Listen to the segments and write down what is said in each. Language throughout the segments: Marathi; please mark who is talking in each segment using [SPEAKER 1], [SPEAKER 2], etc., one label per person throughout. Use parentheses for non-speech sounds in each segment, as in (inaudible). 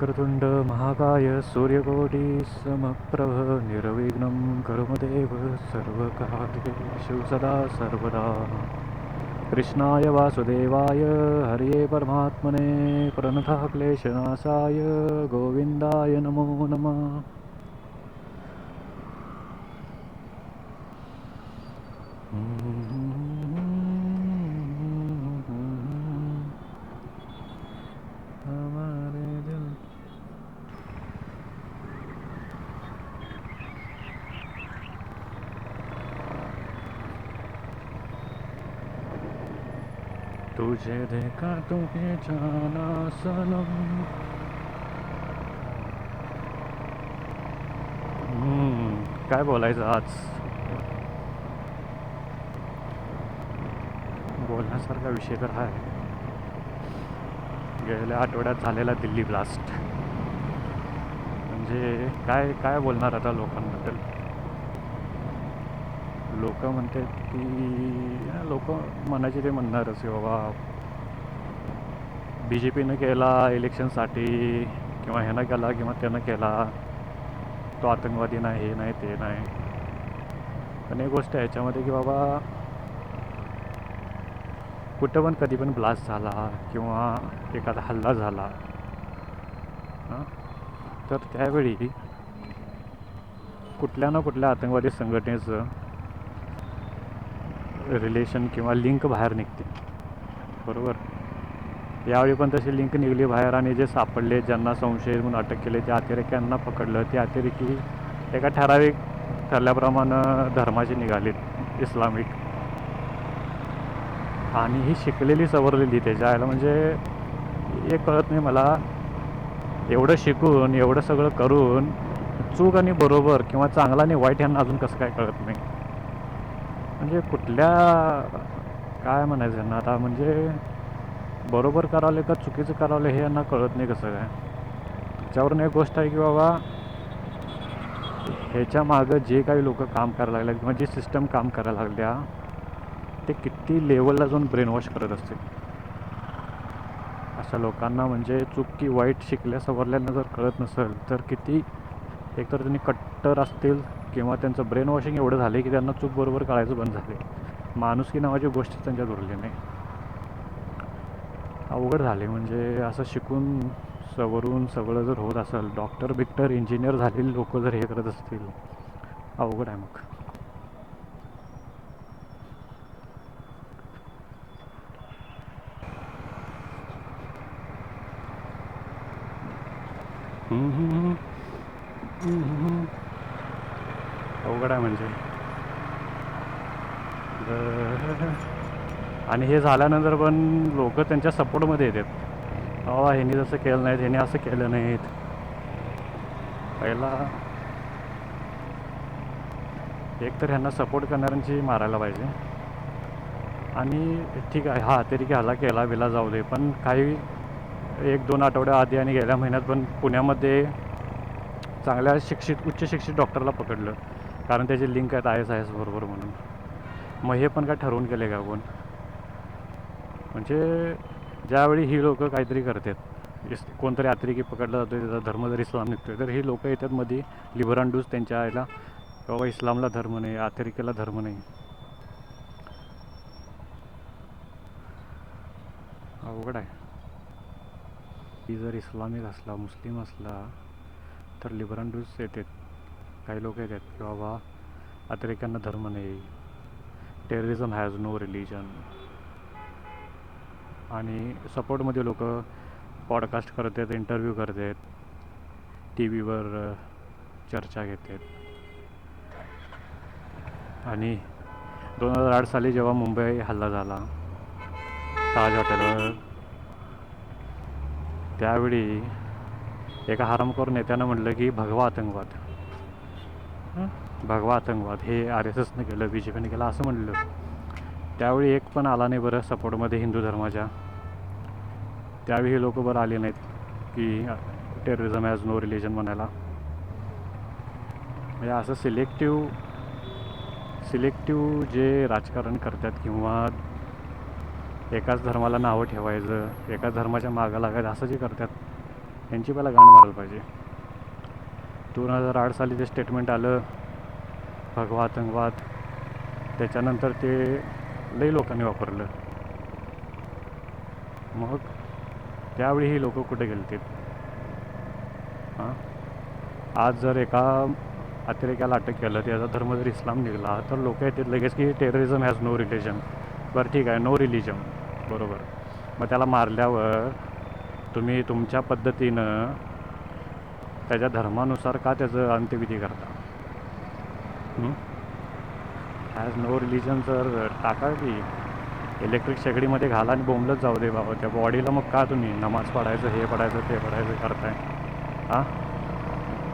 [SPEAKER 1] वक्रतुंड महाकाय सूर्यकोटी समप्रभ निर्विघ्नं कर्मदेव सर्वकार्येषु सदा सर्वदा। कृष्णाय वासुदेवाय हरये परमात्मने प्रणतः गोविन्दाय नमो नमः। हमारे दिल तुझे देखा तुझे जाना सनम। काय बोलायचं आज? बोलण्यासारखा विषय तर आहे गेल्या आठवड्यात झालेला दिल्ली ब्लास्ट म्हणजे काय काय बोलणार आता लोकांबद्दल? लोक म्हणतात की लोक म्हणायचे ते म्हणणारच की बाबा बी जे पीनं केला इलेक्शनसाठी किंवा ह्यानं केला किंवा त्यानं केला तो आतंकवादी नाही हे नाही ते नाही. पण एक गोष्ट आहे याच्यामध्ये की बाबा कुठं पण कधी पण ब्लास्ट झाला किंवा एखादा हल्ला झाला तर त्यावेळी कुठल्या ना कुठल्या आतंकवादी संघटनेचं रिलेशन किंवा लिंक बाहेर निघते. बरोबर? यावेळी पण तशी लिंक निघली बाहेर आणि जे सापडले ज्यांना संशय म्हणून अटक केले त्या अतिरेक्यांना पकडलं. ते अतिरेकी एका ठराविक ठरल्याप्रमाणे धर्माचे निघालीत इस्लामिक. आणि ही शिकलेली सवरलेली त्याच्या आयला म्हणजे हे कळत नाही मला. एवढं शिकून एवढं सगळं करून चूक आणि बरोबर किंवा चांगला आणि वाईट यांना अजून कसं काय कळत नाही? म्हणजे कुठल्या काय म्हणायचं यांना आता? म्हणजे बरोबर करावले का चुकीचं करावले हे यांना कळत नाही कसं काय. त्याच्यावरून एक गोष्ट आहे की बाबा ह्याच्या मागं जे काही लोक काम करायला लागले किंवा जे सिस्टम काम करायला लागल्या ते किती लेवलला जाऊन ब्रेन वॉश करत असते अशा लोकांना म्हणजे चूक की वाईट शिकल्या सवरल्यांना जर कळत नसेल तर किती एकतर त्यांनी कट्टर असतील किंवा त्यांचं ब्रेन वॉशिंग एवढं झालं की त्यांना चूक बरोबर कळायचं बंद झाले माणुसकी नावाची गोष्ट त्यांच्यात उरली नाही. अवघड झाले म्हणजे असं शिकून सवरून सगळं जर होत असेल डॉक्टर बिक्टर इंजिनियर झालेली लोक जर हे करत असतील अवघड आहे मग. अवघड आहे म्हणजे. आणि हे झाल्यानंतर पण लोक त्यांच्या सपोर्टमध्ये येतात. बाबा ह्यांनी जसं केलं नाहीत ह्यांनी असं केलं नाहीत. पहिला एक तर ह्यांना सपोर्ट करणाऱ्यांची मारायला पाहिजे. आणि ठीक आहे हा तरी की केला बिला जाऊ दे पण काही एक दोन आठवड्या आधी आणि गेल्या महिन्यात पण पुण्यामध्ये चांगल्या शिक्षित उच्च शिक्षित डॉक्टरला पकडलं. कारण त्याचे लिंक आहेत आय एस आय एस बरोबर म्हणून. मग हे पण काय ठरवून केले का कोण? म्हणजे ज्यावेळी ही लोक काहीतरी करतात कोणतरी अतिरेकी पकडला जातो त्याचा धर्म जर इस्लाम निघतोय तर ही लोक येतात मध्ये लिबरांडूज त्यांच्या आईला बाबा इस्लामला धर्म नाही अतिरेकीला धर्म नाही. अवघड आहे. ती जर इस्लामिक असला मुस्लिम असला तर लिबरांडूज येतात. काही लोक येतात की बाबा अतिरेक्यांना धर्म नाही. टेररिझम हॅज नो रिलिजन आणि सपोर्टमध्ये लोक पॉडकास्ट करतात इंटरव्ह्यू करतात टी व्हीवर चर्चा घेतात. आणि दोन हजार आठ साली जेव्हा मुंबई हल्ला झाला ताज हॉटेलवर त्यावेळी एका हरामखोर नेत्यानं म्हटलं की भगवा आतंकवाद. भगवा आतंकवाद हे आर एस एसनं केलं बी जे पीने केलं असं म्हणलं त्यावेळी एक पण आला नाही बरं सपोर्टमध्ये हिंदू धर्माच्या. त्यावेळी लोक बरं आले नाहीत की टेररिझम ॲज नो रिलिजन म्हणायला. म्हणजे असं सिलेक्टिव्ह सिलेक्टिव्ह जे राजकारण करतात किंवा एकाच धर्माला नावं ठेवायचं एकाच धर्माच्या मागं लागायचं असं जे करतात यांची पहिला गाण मारायला पाहिजे. दोन हजार आठ साली ते स्टेटमेंट आलं भगवा आतंकवाद त्याच्यानंतर ते लई लोकांनी वापरलं. मग त्यावेळी ही लोक कुठे गेलते? हां? आज जर एका अतिरेक्याला अटक केलं त्याचा धर्म जर इस्लाम निघाला तर लोक येतात लगेच की टेररिझम हॅज नो रिलिजन बरं ठीक आहे नो रिलिजन बरोबर. मग त्याला मारल्यावर तुम्ही तुमच्या पद्धतीनं त्याच्या धर्मानुसार का त्याचं अंत्यविधी करता? ॲज नो रिलिजन सर टाका की इलेक्ट्रिक शेगडीमध्ये घाला आणि बोंबलत जाऊ दे बाबा. त्या बॉडीला मग का तुम्ही? नमाज पडायचं हे पडायचं ते पडायचं करताय. हां?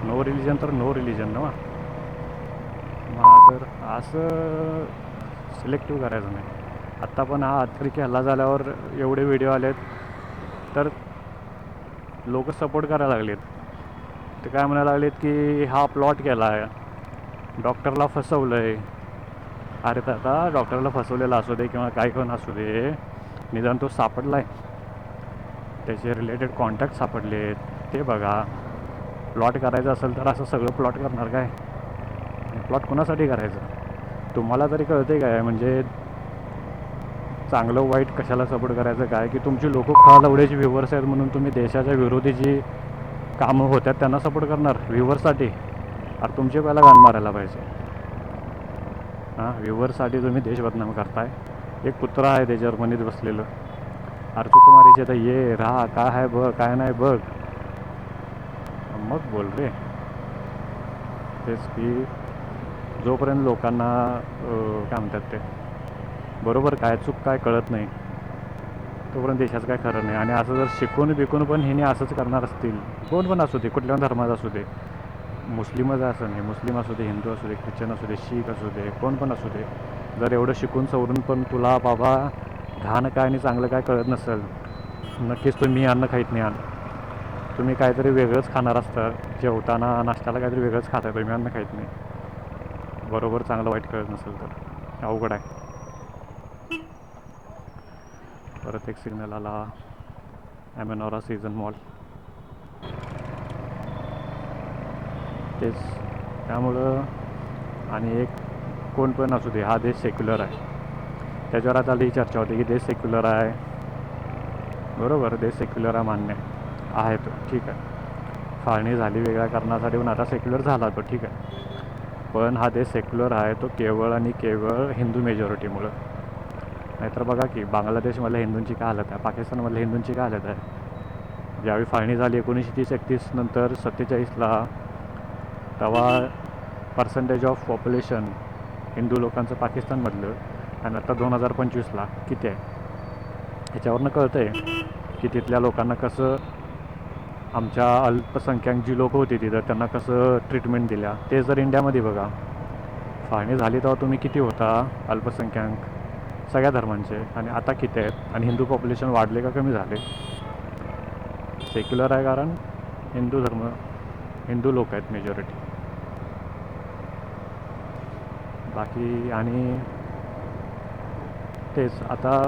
[SPEAKER 1] नो रिलिजन तर नो रिलिजन ना मग तर असं सिलेक्टिव्ह करायचं नाही. आत्ता पण हा अतिरेकी हल्ला झाल्यावर एवढे व्हिडिओ आलेत तर लोक सपोर्ट करायला लागलेत. ते काय म्हणायला लागलेत की हा प्लॉट केला आहे डॉक्टरला फसवलं आहे अरे तर आता डॉक्टरला फसवलेला असू दे किंवा काय करून असू दे निदान तो सापडला आहे त्याचे रिलेटेड कॉन्टॅक्ट सापडले ते बघा प्लॉट करायचं असेल तर असं सगळं प्लॉट करणार काय? प्लॉट कोणासाठी करायचं? तुम्हाला तरी कळते काय? म्हणजे चांगलं वाईट कशाला सपोर्ट करायचं? काय? की तुमची लोक खाल एवढेच व्ह्युअर्स आहेत म्हणून तुम्ही देशाच्या विरोधी जी कामं होतात त्यांना सपोर्ट करणार. व्ह्युअर्ससाठी अरे तुमचे पहिला गाण मारायला पाहिजे. हां व्ह्युअर्ससाठी तुम्ही देश बदनाम करताय. एक कुत्रा आहे त्याच्यावर मनीत बसलेलं. अरे तू तुम्हारी तर ये राहा. काय आहे बघ काय नाही बघ. मग बोल रे. तेच की जोपर्यंत लोकांना काय म्हणतात ते बरोबर काय चूक काय कळत नाही तोपर्यंत देशाचं काय खरं नाही. आणि असं जर शिकून बिकून पण हिने असंच करणार असतील कोण पण असू दे कुठल्या धर्माचं असू दे. मुस्लिमच असं नाही. मुस्लिम असू दे हिंदू असू दे ख्रिश्चन असू दे शीख असू दे कोण पण असू दे. जर एवढं शिकून सवरून पण तुला बाबा घाण काय आणि चांगलं काय कळत नसेल नक्कीच तुम्ही अन्न खाईत नाही अन्न तुम्ही काहीतरी वेगळंच खाणार असतं. जेवताना नाश्त्याला काहीतरी वेगळंच खाता तुम्ही अन्न खाईत नाही. बरोबर चांगलं वाईट कळत नसेल तर. अवघड आहे. परत एक सिग्नल आला. ॲमेनॉरा सीझन मॉल तेच. त्यामुळं आणि एक कोण पण असू दे हा देश सेक्युलर आहे. त्याच्यावर आता ही चर्चा होती की देश सेक्युलर आहे. बरोबर देश सेक्युलर आहे मान्य. आहे. आहे तो ठीक आहे. फाळणी झाली वेगळ्या कारणासाठी पण आता सेक्युलर झाला तो ठीक आहे. पण हा देश सेक्युलर आहे तो केवळ आणि केवळ हिंदू मेजॉरिटीमुळं नाहीतर बघा की बांगलादेशमधल्या हिंदूंची काय हालत आहे पाकिस्तानमधल्या हिंदूंची काय हालत आहे. ज्यावेळी फाळणी झाली एकोणीसशे तीस एकतीस नंतर सत्तेचाळीसला तेव्हा पर्सेंटेज ऑफ पॉप्युलेशन हिंदू लोकांचं पाकिस्तानमधलं आणि आता दोन हजार पंचवीसला किती आहे? ह्याच्यावरनं कळतं आहे की तिथल्या लोकांना कसं आमच्या अल्पसंख्याक जी लोकं होती तिथं त्यांना कसं ट्रीटमेंट दिल्या. ते जर इंडियामध्ये बघा फाळणी झाली तेव्हा तुम्ही किती होता अल्पसंख्याक? सगळ्या धर्मांचे आणि आता किती आहेत? आणि हिंदू पॉप्युलेशन वाढले का कमी झाले? सेक्युलर आहे कारण हिंदू धर्म हिंदू लोक आहेत मेजॉरिटी बाकी आणि तेच आता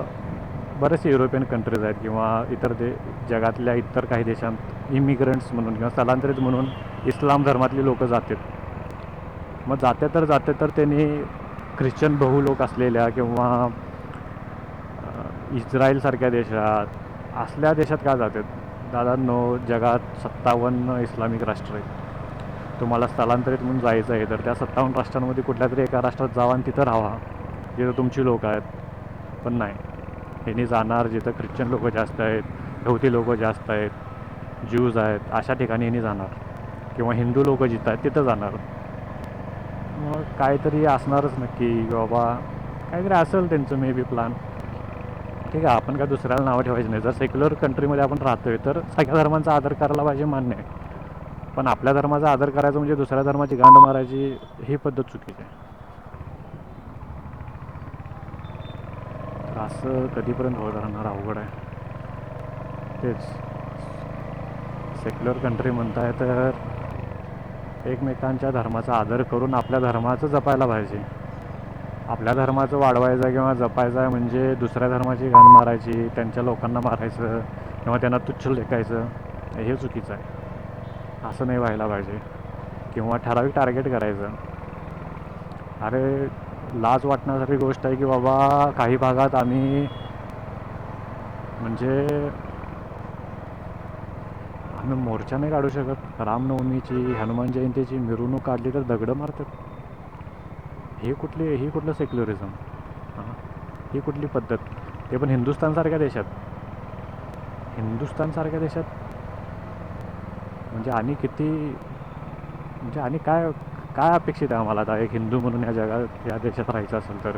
[SPEAKER 1] बरेचसे युरोपियन कंट्रीज आहेत किंवा इतर दे जगातल्या इतर काही देशांत इमिग्रंट्स म्हणून किंवा स्थलांतरित म्हणून इस्लाम धर्मातली लोकं जातात. मग जाते तर जाते तर त्यांनी ख्रिश्चन बहु लोक असलेल्या किंवा इस्रायलसारख्या देशात असल्या देशात का जातात? दादांनो जगात सत्तावन्न इस्लामिक राष्ट्र आहेत. तुम्हाला स्थलांतरित म्हणून जायचं आहे तर त्या सत्तावन्न राष्ट्रांमध्ये कुठल्या तरी एका राष्ट्रात जावा आणि तिथं राहा जिथं तुमची लोक आहेत. पण नाही. यांनी जाणार जिथं ख्रिश्चन लोक जास्त आहेत गवती लोक जास्त आहेत ज्यूज आहेत अशा ठिकाणी यांनी जाणार. किंवा हिंदू लोक जिथं आहेत तिथं जाणार. मग काहीतरी असणारच नक्की बाबा काहीतरी असेल त्यांचं मे बी प्लॅन ठीक आहे आपण काय दुसऱ्याला नावं ठेवायचं नाही. जर सेक्युलर कंट्रीमध्ये आपण राहतोय तर सगळ्या धर्मांचा आदर करायला पाहिजे मान्य आहे. पण आपल्या धर्माचा आदर करायचा म्हणजे दुसऱ्या धर्माची गांड मारायची ही पद्धत चुकीची आहे. असं कधीपर्यंत होत राहणार अवघड आहे. तेच. सेक्युलर कंट्री म्हणताय तर एकमेकांच्या धर्माचा आदर करून आपल्या धर्माचं जपायला पाहिजे. आपल्या धर्माचं वाढवायचं किंवा जपायचं आहे म्हणजे दुसऱ्या धर्माची घाण मारायची त्यांच्या लोकांना मारायचं किंवा त्यांना तुच्छ लेखायचं हे चुकीचं आहे. असं नाही व्हायला पाहिजे. किंवा ठराविक टार्गेट करायचं. अरे लाज वाटण्यासारखी गोष्ट आहे की बाबा काही भागात आम्ही म्हणजे आम्ही मोर्चा नाही काढू शकत. रामनवमीची हनुमान जयंतीची मिरवणूक काढली तर दगडं मारतात. हे कुठली ही कुठलं सेक्युलरिझम हां. ही कुठली पद्धत? ते पण हिंदुस्थानसारख्या देशात. हिंदुस्थानसारख्या देशात? म्हणजे आणि किती म्हणजे आणि काय काय अपेक्षित आहे आम्हाला आता? एक हिंदू म्हणून या जगात या देशात राहायचं असेल तर.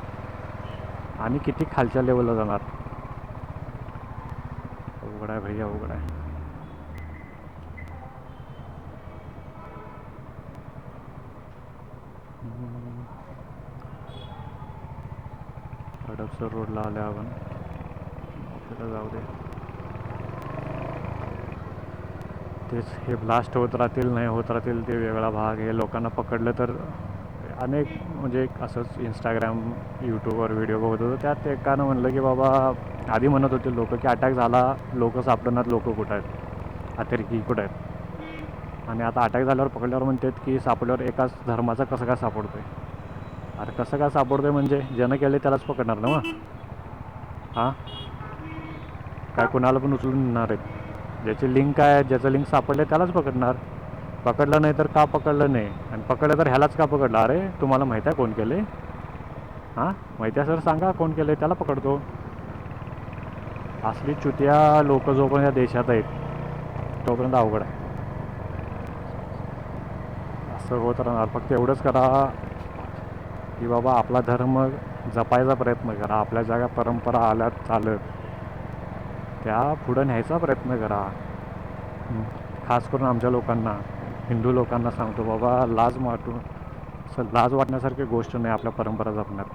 [SPEAKER 1] आणि किती खालच्या लेवलला जाणार? अवघड आहे भैया अवघड आहे. हडपसर रोडला आल्या आपण तिथं जाऊ दे तेच हे ब्लास्ट होत राहतील नाही होत राहतील ते वेगळा भाग हे लोकांना पकडलं तर अनेक म्हणजे एक असंच इंस्टाग्राम यूट्यूबवर व्हिडिओ बघत होतो. त्यात एकानं म्हणलं की बाबा आधी म्हणत होते लोक की अटॅक झाला लोक सापडणार लोक कुठं आहेत? अतिरेकी कुठं आहेत? आणि आता अटॅक झाल्यावर पकडल्यावर म्हणतात की सापडल्यावर एकाच धर्माचा कसं काय सापडतो आहे अरे कसं काय सापडतोय म्हणजे? ज्यानं केले त्यालाच पकडणार ना मग? हां? काय कुणाला पण उचलून नेणार आहेत. ज्याची लिंक आहे ज्याचं लिंक सापडले त्यालाच पकडणार. पकडलं नाही तर का पकडलं नाही? आणि पकडलं तर ह्यालाच का पकडलं? अरे तुम्हाला माहीत आहे कोण केले हां? माहिती आहे सर? सांगा कोण केलं त्याला पकडतो. असली चुतिया लोक जोपर्यंत या देशात आहेत तोपर्यंत अवघड आहे. असं होत राहणार. फक्त एवढंच करा. की बाबा आपला धर्म जपायचा प्रयत्न करा आपल्या ज्या परंपरा आल्यात चालत त्या पुढं न्यायचा प्रयत्न करा. खास करून आमच्या लोकांना हिंदू लोकांना सांगतो बाबा लाज वाटू लाज वाटण्यासारखी गोष्ट नाही आपल्या परंपरा जपण्यात.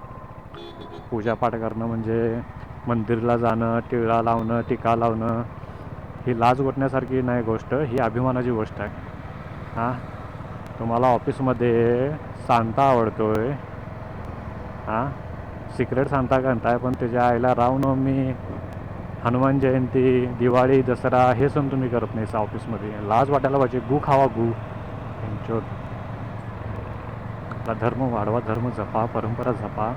[SPEAKER 1] पूजापाठ करणं म्हणजे मंदिरला जाणं टिळा लावणं टिका लावणं ही लाज वाटण्यासारखी नाही गोष्ट ही अभिमानाची गोष्ट आहे. हां. तुम्हाला ऑफिसमध्ये सांता आवडतो आहे हां? सिक्रेट सांता करताय पण त्याच्या आईला रामनवमी हनुमान जयंती दिवाळी दसरा हे सण तुम्ही करत नाही ऑफिसमध्ये लाज वाटायला पाहिजे. गू खावा गू. त्यांच्यावर आपला धर्म वाढवा धर्म जपा परंपरा जपा.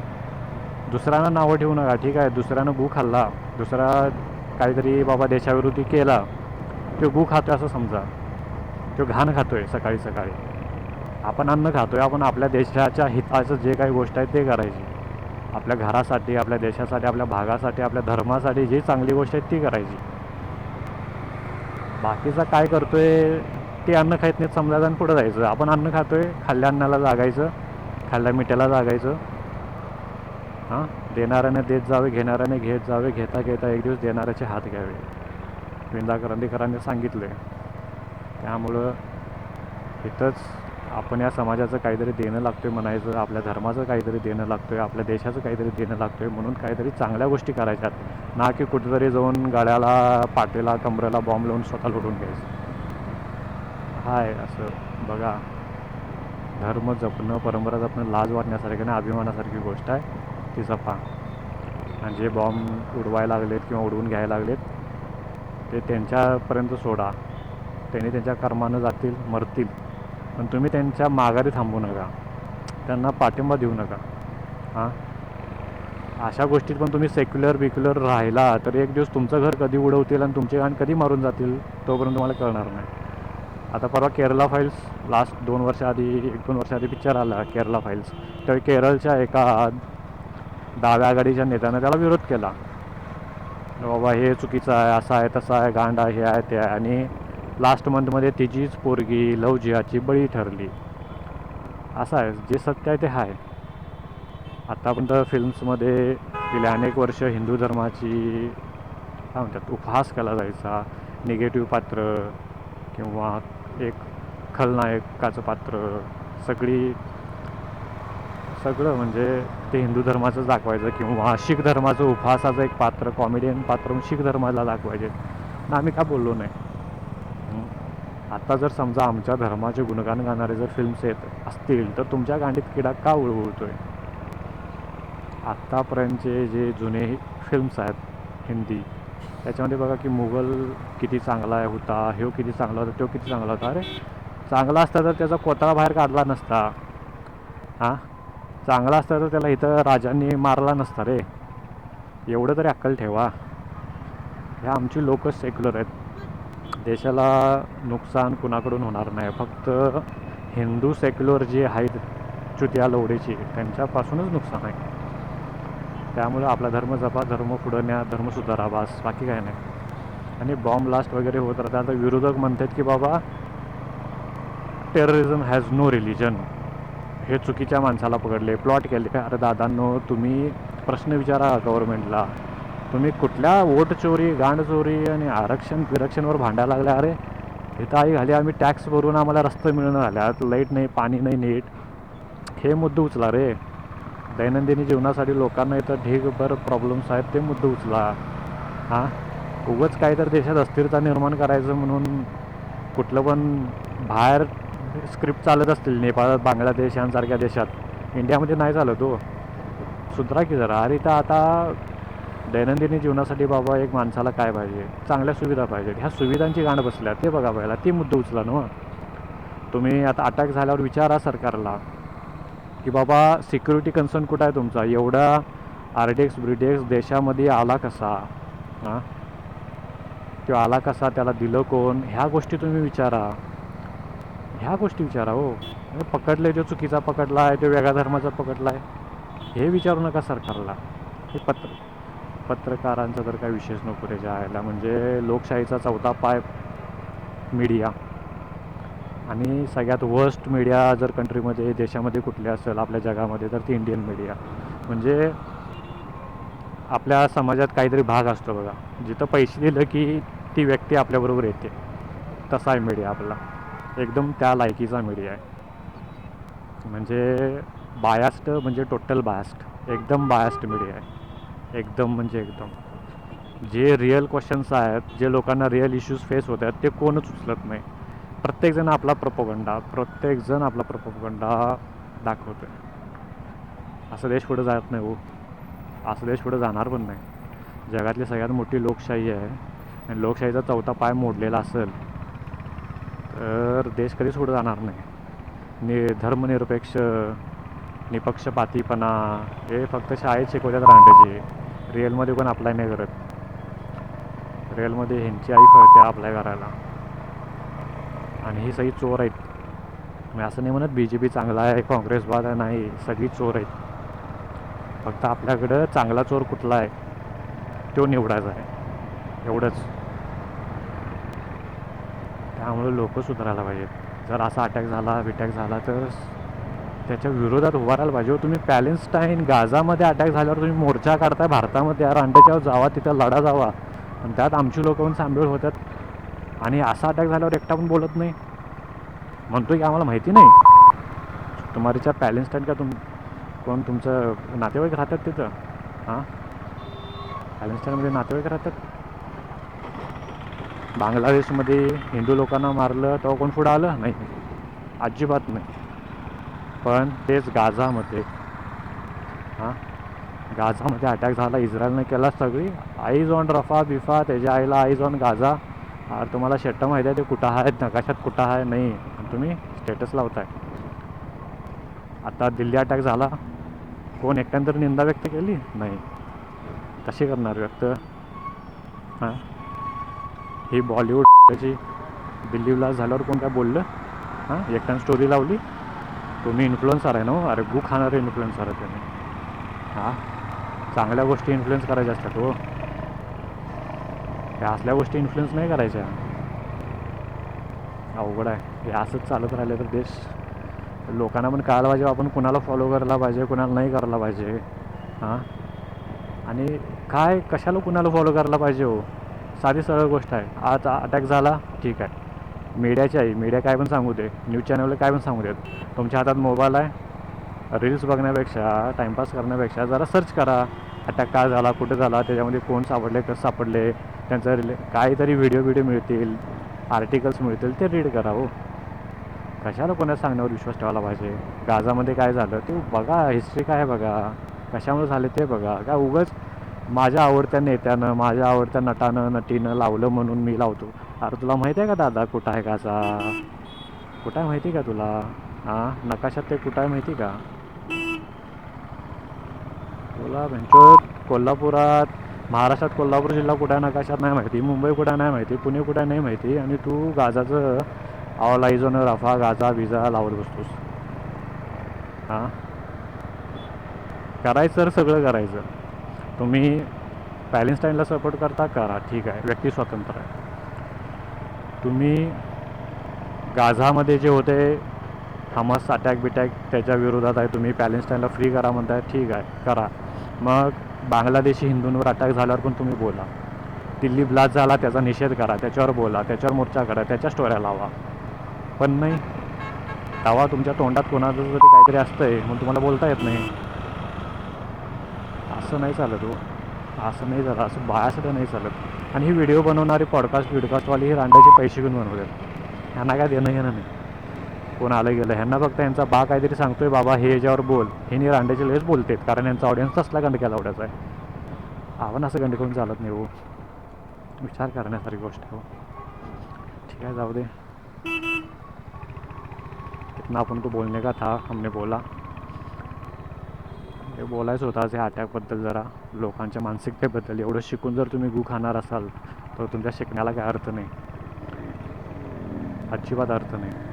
[SPEAKER 1] दुसऱ्यांना नावं ठेवू नका. ठीक आहे दुसऱ्यानं गू खाल्ला. दुसरा काहीतरी बाबा देशाविरोधी केला. तो गू खातोय असं समजा. तो घाण खातोय सकाळी सकाळी. आपण अन्न खातो आहे आपण आपल्या देशाच्या हिताचं जे काही गोष्ट आहे ते करायची. आपल्या घरासाठी आपल्या देशासाठी आपल्या भागासाठी आपल्या धर्मासाठी जी चांगली गोष्ट आहे ती करायची. बाकीचा काय करतोय ते अन्न खायत नाहीत समजायचं आणि पुढं जायचं. आपण अन्न खातो आहे खाल्ल्या अन्नाला जागायचं खाल्ल्या मिठ्याला जागायचं. हां? देणाऱ्याने देत जावे घेणाऱ्याने घेत जावे घेता घेता एक दिवस देणाऱ्याचे हात घ्यावे. विंदा करंदीकरांनी सांगितलं त्यामुळं इथंच आपण या समाजाचं काहीतरी देणं लागतोय म्हणायचं आपल्या धर्माचं काहीतरी देणं लागतोय आपल्या देशाचं काहीतरी देणं लागतोय म्हणून काहीतरी चांगल्या गोष्टी करायच्यात. ना की कुठेतरी जाऊन गाड्याला पाटेला कमरेला बॉम्ब लावून स्वतः लुटून घ्यायचं. हाय असं बघा. धर्म जपणं परंपरा जपणं लाज वाटण्यासारखी आणि अभिमानासारखी गोष्ट आहे. ती जपा. आणि जे बॉम्ब उडवायला लागलेत किंवा उडवून घ्यायला लागलेत ते त्यांच्यापर्यंत सोडा. त्यांनी त्यांच्या कर्मानं जातील मरतील. पण तुम्ही त्यांच्या माघारी थांबू नका. त्यांना पाठिंबा देऊ नका. हां? अशा गोष्टीत पण तुम्ही सेक्युलर बिक्युलर राहिला तर एक दिवस तुमचं घर कधी उडवतील आणि तुमचे घाण कधी मारून जातील तोपर्यंत तुम्हाला कळणार नाही. आता परवा केरला फाईल्स लास्ट दोन वर्षाआधी एक दोन वर्षाआधी पिक्चर आला केरला फाईल्स तर केरळच्या एका डाव्या आघाडीच्या नेत्यानं त्याला विरोध केला. बाबा हे चुकीचं आहे असं आहे तसं आहे गांड आहे हे आहे ते आहे. आणि लास्ट मंथमध्ये तिचीच पोरगी लवजियाची बळी ठरली. असं आहे जे सत्य आहे ते आहे. आत्तापर्यंत फिल्म्समध्ये गेल्या अनेक वर्ष हिंदू धर्माची काय म्हणतात उपहास केला जायचा. निगेटिव्ह पात्र किंवा एक खलनायकाचं पात्र. सगळी सगळं म्हणजे ते हिंदू धर्माचं दाखवायचं किंवा शीख धर्माचं उपहासाचं एक पात्र कॉमेडियन पात्र शीख धर्माला दाखवायचे. ना आम्ही का बोललो नाही? आत्ता आता जर समजा आमच्या धर्माचे गुणगान गाणारे जर फिल्म्स येत असतील तर तुमच्या गांडीत किडा का उळवळतोय आत्तापर्यंतचे जे जुने फिल्म्स आहेत हिंदी त्याच्यामध्ये बघा की मुघल किती चांगला आहे होता ह्यो किती चांगला होता तो किती चांगला होता. अरे चांगला असता तर त्याचा कोतळा बाहेर काढला नसता. हां? चांगला असता तर त्याला इथं राजांनी मारला नसता रे. एवढं तरी अक्कल ठेवा. ह्या आमची लोकच सेक्युलर आहेत. देशाला नुकसान कुणाकडून होणार नाही. फक्त हिंदू सेक्युलर जे आहेत चुत्या लोडीची त्यांच्यापासूनच नुकसान आहे. त्यामुळे आपला धर्म जपा धर्म पुढं न्या धर्म सुधारा बास. बाकी काय नाही. आणि बॉम्ब ब्लास्ट वगैरे होत राहतात. आता विरोधक म्हणतात की बाबा टेररिझम हॅज नो रिलिजन हे चुकीच्या माणसाला पकडले. प्लॉट केले. अरे दादांनो तुम्ही प्रश्न विचारा गव्हर्नमेंटला तुम्ही कुठल्या वोट चोरी गांडचोरी आणि आरक्षण विरक्षणवर भांडायला लागल्या अरे इथं आई घाली आम्ही टॅक्स भरून आम्हाला रस्ते मिळणं झाल्यात लाइट नाही पाणी नाही नीट. हे मुद्दे उचला रे. दैनंदिनी जीवनासाठी लोकांना इथं ढीगभर प्रॉब्लेम्स आहेत ते मुद्दे उचला. हां? उगंच काय तर देशात अस्थिरता निर्माण करायचं म्हणून कुठलं पण बाहेर स्क्रिप्ट चालत असतील नेपाळात बांगलादेश यांसारख्या देशात. इंडियामध्ये नाही चालत हो. सुधरा की जरा. अरे तर आता दैनंदिनी जीवनासाठी बाबा एक माणसाला काय पाहिजे? चांगल्या सुविधा पाहिजे ह्या सुविधांची गाणं बसल्या ते बघा पहिला. ती मुद्दा उचला ना तुम्ही आता अटॅक झाल्यावर विचारा सरकारला की बाबा सिक्युरिटी कन्सर्न कुठं आहे तुमचा? एवढा आर डी एक्स ब्रिडेक्स देशामध्ये आला कसा? हां? तो आला कसा? त्याला दिलं कोण? ह्या गोष्टी तुम्ही विचारा. ह्या गोष्टी विचारा हो. हे पकडले जो चुकीचा पकडला आहे तो वेगळ्या धर्माचा पकडला आहे हे विचारू नका सरकारला. हे पत्र पत्रकारांचा तर काय विशेष नको रे आयला म्हणजे लोकशाहीचा चौथा पाय मीडिया आणि सगळ्यात वर्स्ट मीडिया जर कंट्रीमध्ये देशामध्ये कुठली असेल आपल्या जगामध्ये तर ती इंडियन मीडिया म्हणजे आपल्या समाजात काहीतरी भाग असतो बघा. जिथं पैसे दिलं की ती व्यक्ती आपल्याबरोबर येते. तसा आहे मीडिया आपला. एकदम त्या लायकीचा मीडिया आहे. म्हणजे बायास्ट म्हणजे टोटल बायास्ट एकदम बायास्ट मीडिया आहे. एकदम म्हणजे एकदम. जे रिअल क्वेश्चन्स आहेत जे लोकांना रिअल इश्यूज फेस होत आहेत ते कोणच उचलत नाही. प्रत्येकजण आपला प्रपोगंडा प्रत्येकजण आपला प्रपोगंडा दाखवतो आहे असं देश पुढे जात नाही हो. असं देश पुढे जाणार पण नाही. जगातली सगळ्यात मोठी लोकशाही आहे. आणि लोकशाहीचा चौथा पाय मोडलेला असेल तर देश कधीच पुढे जाणार नाही. नि धर्मनिरपेक्ष निपक्षपातीपणा हे फक्त शाळेत शिकवतात रांडाचे रिअलमध्ये पण अप्लाय नाही करत. रिअलमध्ये ह्यांची आई फळते अप्लाय करायला. आणि ही सगळी चोर आहेत. मी असं नाही म्हणत बी जे पी चांगला आहे काँग्रेस बाद आहे नाही सगळी चोर आहेत. फक्त आपल्याकडं चांगला चोर कुठला आहे तो निवडायचा आहे. एवढंच. त्यामुळे लोक सुधारायला पाहिजेत. जर असा अटॅक झाला बिटॅक झाला तर त्याच्या विरोधात उभा राहायला पाहिजे. हो. तुम्ही पॅलेस्टाईन गाझामध्ये अटॅक झाल्यावर तुम्ही मोर्चा काढताय भारतामध्ये. या रांडेच्यावर जावा तिथं लढा जावा. आणि त्यात आमची लोक पण सांभाळ होतात. आणि असा अटॅक झाल्यावर एकटा पण बोलत नाही. म्हणतो की आम्हाला माहिती नाही. तुम्हारीच्या पॅलेस्टाईन का तुम कोण तुमचं नातेवाईक राहतात तिथं? हां? पॅलेस्टाईनमध्ये नातेवाईक राहतात? बांगलादेशमध्ये हिंदू लोकांना मारलं तेव्हा कोण पुढं आलं? नाही. अजिबात नाही. पण तेच गाझामध्ये. हां? गाझामध्ये अटॅक झाला. इस्रायलने केला सगळी. आईज ऑन रफा बिफा. त्याच्या आईला आईज ऑन गाझा. अरे तुम्हाला शेट्ट माहिती आहे ते कुठं आहेत? नकाशात कुठं आहे? नाही. तुम्ही स्टेटस लावताय. आता दिल्ली अटॅक झाला. कोण एकट्यानंतर निंदा व्यक्त केली? नाही. कशी करणार व्यक्त? हां? ही बॉलिवूडची (laughs) दिल्ली झाल्यावर कोण काय बोललं? हां? एकट्यानं स्टोरी लावली? तुम्ही इन्फ्लुएन्सर आहे ना हो? अरे गु खाणारे इन्फ्लुएन्सर आहे तुम्ही. हां? चांगल्या गोष्टी इन्फ्लुएन्स करायच्या असतात हो. ह्या असल्या गोष्टी इन्फ्लुएन्स नाही करायच्या. अवघड आहे. हे असंच चालत राहिलं तर देश. लोकांना पण कळायला पाहिजे आपण कुणाला फॉलो करायला पाहिजे कुणाला नाही करायला पाहिजे. हां? आणि काय? कशाला कुणाला फॉलो करायला पाहिजे हो? साधी सरळ गोष्ट आहे. आज अटॅक झाला ठीक आहे. मीडियाची आहे मीडिया काय पण सांगू दे न्यूज चॅनलला काय पण सांगू देत. तुमच्या हातात मोबाईल आहे रील्स बघण्यापेक्षा टाईमपास करण्यापेक्षा जरा सर्च करा. अटॅक काय झाला कुठे झाला त्याच्यामध्ये कोण सापडले कसं सापडले त्यांचं रिले काहीतरी व्हिडिओ व्हिडिओ मिळतील आर्टिकल्स मिळतील ते रीड करा हो. कशाला कोणा सांगण्यावर विश्वास ठेवायला पाहिजे? गाजामध्ये काय झालं ते बघा हिस्ट्री काय आहे बघा. कशामुळे झाले ते बघा. काय उगाच माझ्या आवडत्या नेत्यानं माझ्या आवडत्या नटानं नटीनं लावलं म्हणून मी लावतो. अरे तुला माहिती आहे का दादा कुठं आहे काचा कुठं आहे माहिती का तुला? हां? नकाशात ते कुठं आहे माहिती का? तुला म्हणतो कोल्हापुरात महाराष्ट्रात कोल्हापूर जिल्हा कुठं आहे नकाशात नाही माहिती मुंबई कुठं नाही माहिती पुणे कुठं नाही माहिती आणि तू गाजाचं आवलाईजोन रफा गाजा बिजा लावत बसतोस. हां? करायचं तर सगळं करायचं. तुम्ही पॅलेस्टाईनला सपोर्ट करता करा. ठीक आहे. व्यक्ती स्वतंत्र आहे. तुम्ही गाझामध्ये जे होते हमास अटॅक बिटॅक त्याच्या विरोधात आहे तुम्ही पॅलेस्टाईनला फ्री करा म्हणताय ठीक आहे करा. मग बांगलादेशी हिंदूंवर अटॅक झाल्यावर पण तुम्ही बोला. दिल्ली ब्लास्ट झाला त्याचा निषेध करा त्याच्यावर बोला त्याच्यावर मोर्चा करा त्याच्या स्टोऱ्या लावा. पण नाही. तेव्हा तुमच्या तोंडात कोणाचं जरी काहीतरी आहे म्हणून तुम्हाला बोलता येत नाही. असं नाही चालत हो. असं नाही झालं असं बाळासाठी नाही चालत. आणि ही व्हिडिओ बनवणारी पॉडकास्ट विडकास्टवाली ही रांड्याचे पैसे घेऊन बनवतात ह्यांना काय देणं घेणं नाही. कोण आलं गेलं? ह्यांना फक्त यांचा बा काहीतरी सांगतोय बाबा हे याच्यावर बोल. हे नाही रांड्याचे लेच बोलतेत कारण यांचा ऑडियन्स असला गंडक्याला आवडायचा आहे. आव्हान असं गंड करून चालत नाही हो. विचार करण्यासारखी गोष्ट हो. ठीक आहे जाऊ दे. इतना आपण को बोलने का? था हमने बोला. हे बोलायचं होतं आज ह्या अटॅकबद्दल जरा लोकांच्या मानसिकतेबद्दल. एवढं शिकून जर तुम्ही गु खाणार असाल तर तुमच्या शिकण्याला काय अर्थ नाही. अजिबात अर्थ नाही.